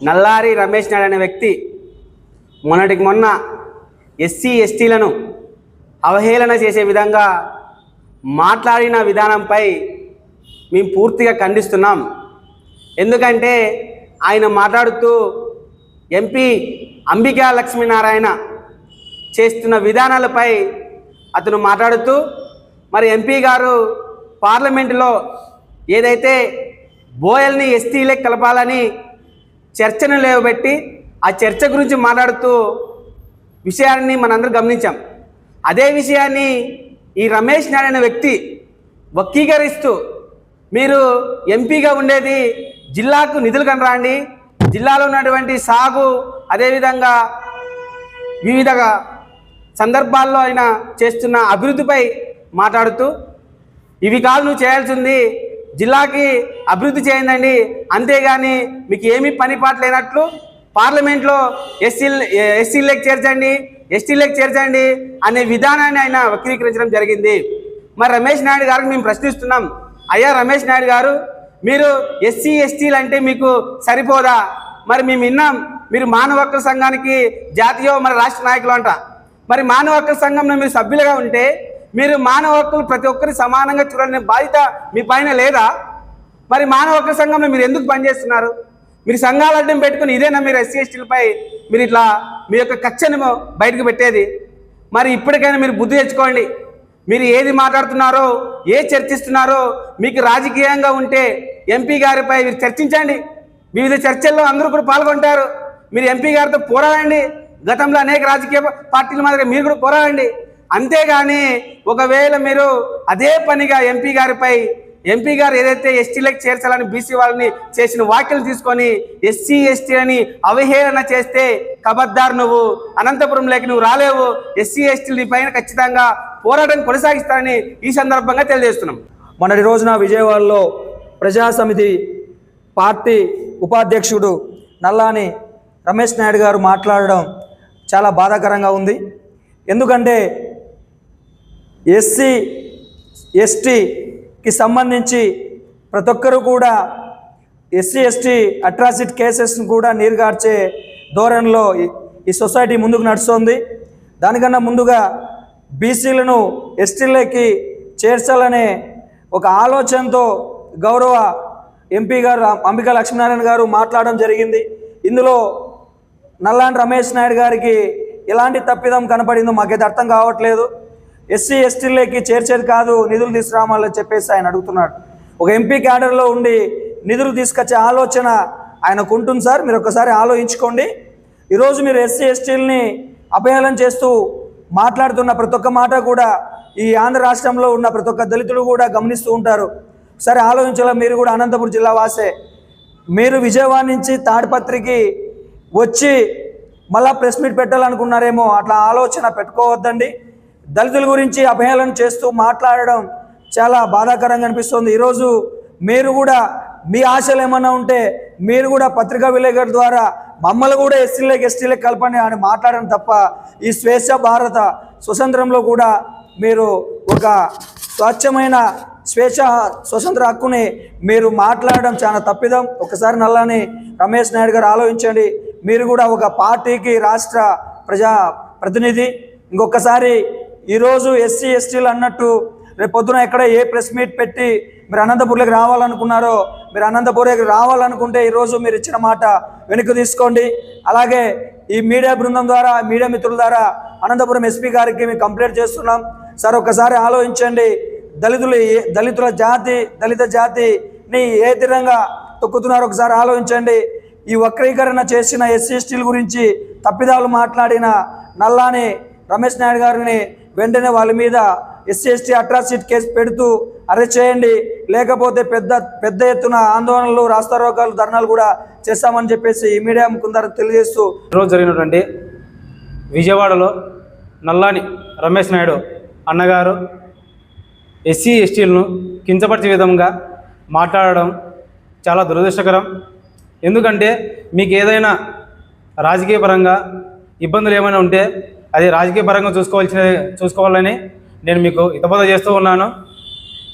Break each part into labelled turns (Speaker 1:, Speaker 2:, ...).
Speaker 1: నల్లారి రమేష్ నాయుడు అనే వ్యక్తి మొన్నటికి మొన్న ఎస్సీ ఎస్టీలను అవహేళన చేసే విధంగా మాట్లాడిన విధానంపై మేము పూర్తిగా ఖండిస్తున్నాం. ఎందుకంటే ఆయన మాట్లాడుతూ ఎంపీ అంబికా లక్ష్మీనారాయణ చేస్తున్న విధానాలపై అతను మాట్లాడుతూ మరి ఎంపీ గారు పార్లమెంటులో ఏదైతే బోయల్ని ఎస్టీలే కలపాలని చర్చను లేవబెట్టి ఆ చర్చ గురించి మాట్లాడుతూ విషయాన్ని మనందరం గమనించాం. అదే విషయాన్ని ఈ రమేష్ నాయుడు అనే వ్యక్తి వక్రీకరిస్తూ మీరు ఎంపీగా ఉండేది జిల్లాకు నిధులు కనరాండి జిల్లాలో ఉన్నటువంటి సాగు అదేవిధంగా వివిధ సందర్భాల్లో ఆయన చేస్తున్న అభివృద్ధిపై మాట్లాడుతూ ఇవి కాదు నువ్వు చేయాల్సింది జిల్లాకి అభివృద్ధి చేయండి అంతేగాని మీకు ఏమీ పని పాట లేనట్లు పార్లమెంట్లో ఎస్సీ ఎస్సీలకు చేర్చండి ఎస్టీలకు చేర్చండి అనే విధానాన్ని ఆయన వక్రీకరించడం జరిగింది. మరి రమేష్ నాయుడు గారికి మేము ప్రశ్నిస్తున్నాం అయ్యా రమేష్ నాయుడు గారు మీరు ఎస్సీ ఎస్టీలు అంటే మీకు సరిపోదా? మరి మేము విన్నాం మీరు మానవ హక్కుల సంఘానికి జాతీయ మరి రాష్ట్ర నాయకులు అంట. మరి మానవ హక్కుల సంఘంలో మీరు సభ్యులుగా ఉంటే మీరు మానవ హక్కులు ప్రతి ఒక్కరిని సమానంగా చూడాలనే బాధ్యత మీ పైన లేదా? మరి మానవ హక్కుల సంఘంలో మీరు ఎందుకు పనిచేస్తున్నారు మీరు సంఘాలు అడ్డం పెట్టుకుని ఇదేనా మీరు ఎస్సీ ఎస్టీలపై మీరు ఇట్లా మీ యొక్క కక్షను బయటకు పెట్టేది? మరి ఇప్పటికైనా మీరు బుద్ధి తెచ్చుకోండి. మీరు ఏది మాట్లాడుతున్నారో ఏ చర్చిస్తున్నారో మీకు రాజకీయంగా ఉంటే ఎంపీ గారిపై మీరు చర్చించండి. వివిధ చర్చల్లో అందరూ కూడా పాల్గొంటారు. మీరు ఎంపీ గారితో పోరాడండి. గతంలో అనేక రాజకీయ పార్టీల మాదిరిగా మీరు కూడా పోరాడండి. అంతేగాని ఒకవేళ మీరు అదే పనిగా ఎంపీ గారిపై ఎంపీ గారు ఏదైతే ఎస్టీలకు చేర్చాలని బీసీ వాళ్ళని చేసిన వ్యాఖ్యలు తీసుకొని ఎస్సీ ఎస్టీ అని అవహేళన చేస్తే కబద్దారు నువ్వు అనంతపురంలోకి నువ్వు రాలేవు ఎస్సీ ఎస్టీలు పైన ఖచ్చితంగా పోరాటం కొనసాగిస్తానని ఈ సందర్భంగా తెలియజేస్తున్నాం.
Speaker 2: మొన్నటి రోజున విజయవాడలో ప్రజాసమితి పార్టీ ఉపాధ్యక్షుడు నల్లాని రమేష్ నాయుడు గారు మాట్లాడడం చాలా బాధాకరంగా ఉంది. ఎందుకంటే ఎస్సీ ఎస్టీకి సంబంధించి ప్రతి ఒక్కరు కూడా ఎస్సీ ఎస్టీ అట్రాసిటీ కేసెస్ను కూడా నీరుగార్చే ధోరణిలో ఈ- ఈ సొసైటీ ముందుకు నడుస్తోంది. దానికన్నా ముందుగా బీసీలను ఎస్టీలకి చేర్చాలనే ఒక ఆలోచనతో గౌరవ ఎంపీ గారు అంబికా లక్ష్మీనారాయణ గారు మాట్లాడడం జరిగింది. ఇందులో నల్లాంటి రమేష్ నాయుడు గారికి ఎలాంటి తప్పిదం కనపడిందో మాకైతే అర్థం కావట్లేదు. ఎస్సీ ఎస్టీలకి చేర్చేది కాదు నిధులు తీసుకురావాలని చెప్పేసి ఆయన అడుగుతున్నాడు. ఒక ఎంపీ క్యాడర్లో ఉండి నిధులు తీసుకొచ్చే ఆలోచన ఆయనకు ఉంటుంది సార్. మీరు ఒకసారి ఆలోచించుకోండి. ఈరోజు మీరు ఎస్సీ ఎస్టీలని అపహేళన చేస్తూ మాట్లాడుతున్న ప్రతి ఒక్క మాట కూడా ఈ ఆంధ్ర రాష్ట్రంలో ఉన్న ప్రతి ఒక్క దళితుడు కూడా గమనిస్తూ ఉంటారు. సరే ఆలోచించాల? మీరు కూడా అనంతపురం జిల్లా వాసే. మీరు విజయవాడ నుంచి తాడిపత్రికి వచ్చి మళ్ళా ప్రెస్ మీట్ పెట్టాలనుకున్నారేమో అట్లా ఆలోచన పెట్టుకోవద్దండి. దళితుల గురించి అభయాలను చేస్తూ మాట్లాడడం చాలా బాధాకరంగా అనిపిస్తుంది. ఈరోజు మీరు కూడా మీ ఆశలు ఏమైనా ఉంటే మీరు కూడా పత్రికా విలేకరుల ద్వారా మమ్మల్ని కూడా ఎస్సీలకు ఎస్టీలకు కలపండి అని మాట్లాడడం తప్ప ఈ స్వేచ్ఛ భారత స్వతంత్రంలో కూడా మీరు ఒక స్వచ్ఛమైన స్వేచ్ఛ స్వతంత్ర హక్కుని మీరు మాట్లాడడం చాలా తప్పిదం. ఒకసారి నల్లని రమేష్ నాయుడు గారు ఆలోచించండి. మీరు కూడా ఒక పార్టీకి రాష్ట్ర ప్రజా ప్రతినిధి. ఇంకొకసారి ఈరోజు ఎస్సీ ఎస్టీలు అన్నట్టు రేపు పొద్దున ఎక్కడ ఏ ప్రెస్ మీట్ పెట్టి మీరు అనంతపూర్లోకి రావాలనుకున్నారో మీరు అనంతపూర్లోకి రావాలనుకుంటే ఈరోజు మీరు ఇచ్చిన మాట వెనక్కి తీసుకోండి. అలాగే ఈ మీడియా బృందం ద్వారా మీడియా మిత్రుల ద్వారా అనంతపురం ఎస్పీ గారికి మేము కంప్లైంట్ చేస్తున్నాం. సార్ ఒకసారి ఆలోచించండి. దళితులు ఏ- దళితుల జాతి దళిత జాతిని ఏ తీరంగా తొక్కుతున్నారో ఒకసారి ఆలోచించండి. ఈ వక్రీకరణ చేసిన ఎస్సీ ఎస్టీల గురించి తప్పిదాలు మాట్లాడిన నల్లాని రమేష్ నాయుడు గారిని వెంటనే వాళ్ళ మీద ఎస్సీ ఎస్టీ అట్రాసిటీ కేసు పెడుతూ అరెస్ట్ చేయండి. లేకపోతే పెద్ద పెద్ద ఎత్తున ఆందోళనలు రాస్తారోకాలు ధర్నాలు కూడా చేస్తామని చెప్పేసి ఈ మీడియా ముకుందరు తెలియజేస్తూ
Speaker 3: ఈరోజు జరిగినటువంటి విజయవాడలో నల్లాని రమేష్ నాయుడు అన్నగారు ఎస్సీ ఎస్టీలను కించపరిచే విధంగా మాట్లాడడం చాలా దురదృష్టకరం. ఎందుకంటే మీకు ఏదైనా రాజకీయ పరంగా ఇబ్బందులు ఏమైనా ఉంటే అది రాజకీయ పరంగా చూసుకోవాల్సిన చూసుకోవాలని నేను మీకు హితబోధ చేస్తూ ఉన్నాను.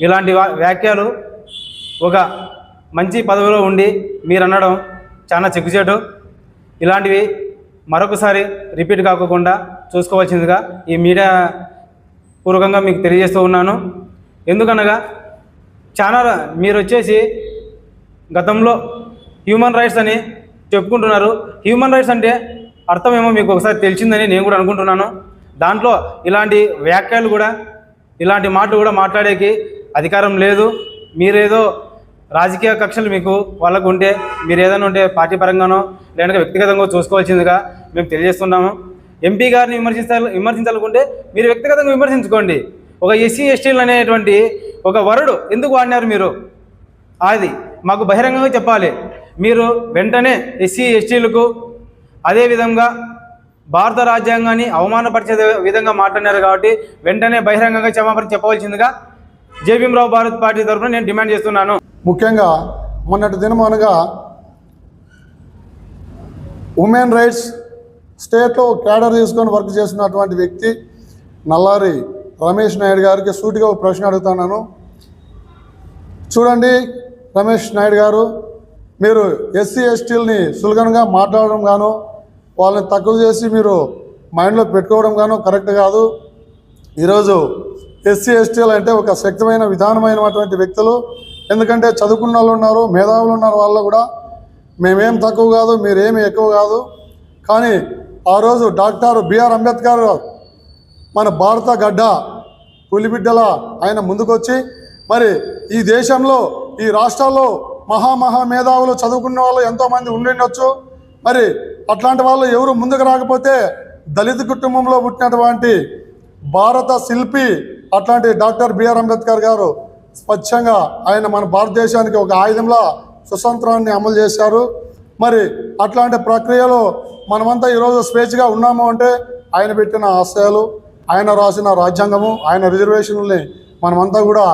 Speaker 3: ఇలాంటి వా- వ్యాఖ్యలు ఒక మంచి పదవిలో ఉండి మీరు అనడం చాలా చెక్కుచేటు. ఇలాంటివి మరొకసారి రిపీట్ కాకుండా చూసుకోవాల్సిందిగా ఈ మీడియా పూర్వకంగా మీకు తెలియజేస్తూ ఉన్నాను. ఎందుకనగా చాలా మీరు వచ్చేసి గతంలో హ్యూమన్ రైట్స్ అని చెప్పుకుంటున్నారు. హ్యూమన్ రైట్స్ అంటే అర్థమేమో మీకు ఒకసారి తెలిసిందని నేను కూడా అనుకుంటున్నాను. దాంట్లో ఇలాంటి వ్యాఖ్యలు కూడా ఇలాంటి మాటలు కూడా మాట్లాడేకి అధికారం లేదు. మీరేదో రాజకీయ కక్షలు మీకు వాళ్ళకు ఉంటే మీరు ఏదైనా ఉంటే పార్టీ పరంగానో లేదంటే వ్యక్తిగతంగా చూసుకోవాల్సిందిగా మేము తెలియజేస్తున్నాము. ఎంపీ గారిని విమర్శించాలి విమర్శించాలనుకుంటే మీరు వ్యక్తిగతంగా విమర్శించుకోండి. ఒక ఎస్సీ ఎస్టీలు అనేటువంటి ఒక వరుడు ఎందుకు వాడినారు మీరు? అది మాకు బహిరంగంగా చెప్పాలి. మీరు వెంటనే ఎస్సీ ఎస్టీలకు అదేవిధంగా భారత రాజ్యాంగాన్ని అవమానపరిచే విధంగా మాట్లాడినారు కాబట్టి వెంటనే బహిరంగంగా క్షమాపణ చెప్పవలసిందిగా జేబీఎంరావు భారత్ పార్టీ తరఫున నేను డిమాండ్ చేస్తున్నాను.
Speaker 4: ముఖ్యంగా మొన్నటి దినం అనగా ఉమెన్ రైట్స్ స్టేట్లో క్యాడర్ తీసుకొని వర్క్ చేస్తున్నటువంటి వ్యక్తి నల్లారి రమేష్ నాయుడు గారికి సూటిగా ఒక ప్రశ్న అడుగుతున్నాను. చూడండి రమేష్ నాయుడు గారు మీరు ఎస్సీ ఎస్టీలని సులగనగా మాట్లాడడం గాను వాళ్ళని తక్కువ చేసి మీరు మైండ్లో పెట్టుకోవడం గాను కరెక్ట్ కాదు. ఈరోజు ఎస్సీ ఎస్టీలు అంటే ఒక శక్తమైన విధానమైనటువంటి వ్యక్తులు. ఎందుకంటే చదువుకున్న వాళ్ళు ఉన్నారు మేధావులు ఉన్నారు వాళ్ళు కూడా. మేమేం తక్కువ కాదు మీరేమి ఎక్కువ కాదు. కానీ ఆ రోజు డాక్టర్ బిఆర్ అంబేద్కర్ మన భారత గడ్డ పులిబిడ్డల ఆయన ముందుకొచ్చి మరి ఈ దేశంలో ఈ రాష్ట్రాల్లో మహా మహా మేధావులు చదువుకున్న వాళ్ళు ఎంతోమంది ఉండిండొచ్చు. మరి అట్లాంటి వాళ్ళు ఎవరు ముందుకు రాకపోతే దళిత కుటుంబంలో పుట్టినటువంటి భారత శిల్పి అట్లాంటి డాక్టర్ బిఆర్ అంబేద్కర్ గారు స్వచ్ఛంగా ఆయన మన భారతదేశానికి ఒక ఆయుధంలా స్వతంత్రాన్ని అమలు చేశారు. మరి అట్లాంటి ప్రక్రియలో మనమంతా ఈరోజు స్వేచ్ఛగా ఉన్నాము అంటే ఆయన పెట్టిన ఆశయాలు ఆయన రాసిన రాజ్యాంగము ఆయన రిజర్వేషన్లని మనమంతా కూడా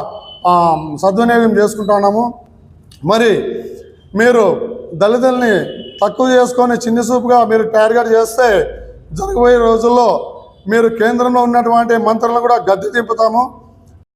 Speaker 4: సద్వినియోగం చేసుకుంటున్నాము మరి మీరు దళితుల్ని తక్కువ చేసుకొని చిన్న చూపుగా మీరు టార్గెట్ చేస్తే జరగబోయే రోజుల్లో మీరు కేంద్రంలో ఉన్నటువంటి మంత్రులను కూడా గద్దె దింపుతాము.